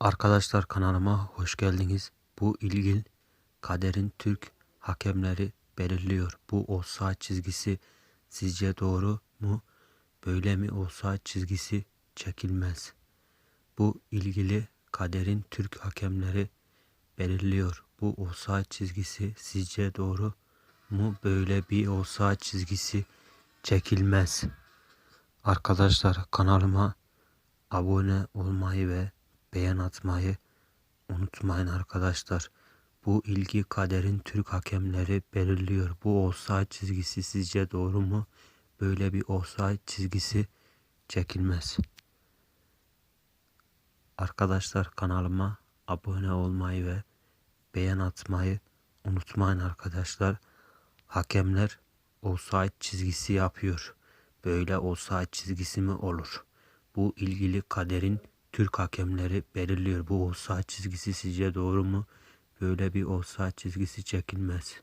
Arkadaşlar kanalıma hoş geldiniz. Bu ilgil kaderin Türk hakemleri belirliyor. Bu offside çizgisi sizce doğru mu? Böyle mi offside çizgisi çekilmez? Bu ilgili kaderin Türk hakemleri belirliyor. Bu offside çizgisi sizce doğru mu? Böyle bir offside çizgisi çekilmez. Arkadaşlar kanalıma abone olmayı ve beğen atmayı unutmayın arkadaşlar. Bu ilgi kaderin Türk hakemleri belirliyor. Bu offside çizgisi sizce doğru mu? Böyle bir offside çizgisi çekilmez. Arkadaşlar kanalıma abone olmayı ve beğen atmayı unutmayın arkadaşlar. Hakemler offside çizgisi yapıyor. Böyle offside çizgisi mi olur? Bu ilgili kaderin Türk hakemleri belirliyor. Bu offside çizgisi sizce doğru mu? Böyle bir offside çizgisi çekilmez.